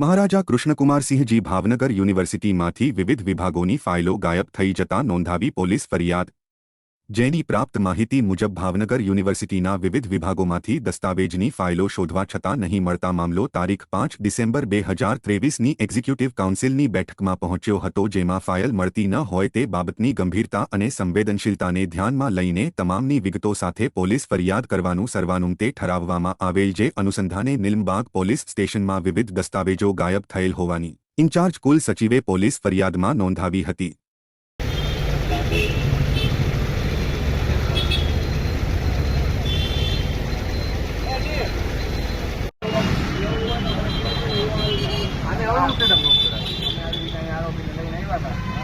મહારાજા કૃષ્ણકુમારસિંહજી ભાવનગર યુનિવર્સિટીમાંથી વિવિધ વિભાગોની ફાઇલો ગાયબ થઈ જતા નોંધાવી પોલીસ ફરિયાદ જેની પ્રાપ્ત માહિતી મુજબ ભાવનગર યુનિવર્સિટીના વિવિધ વિભાગોમાંથી દસ્તાવેજની ફાઇલો શોધવા છતાં નહીં મળતા મામલો તારીખ પાંચ ડિસેમ્બર બે હજાર ત્રેવીસની એક્ઝિક્યુટિવ કાઉન્સિલની બેઠકમાં પહોંચ્યો હતો જેમાં ફાઇલ મળતી ન હોય તે બાબતની ગંભીરતા અને સંવેદનશીલતાને ધ્યાનમાં લઈને તમામની વિગતો સાથે પોલીસ ફરિયાદ કરવાનું સર્વાનુમતે ઠરાવવામાં આવેલ જે અનુસંધાને નિલમબાગ પોલીસ સ્ટેશનમાં વિવિધ દસ્તાવેજો ગાયબ થયેલ હોવાની ઇન્ચાર્જ કુલ સચિવે પોલીસ ફરિયાદમાં નોંધાવી હતી. એવડું છે તમને આરોપી નહીં આવ્યા હતા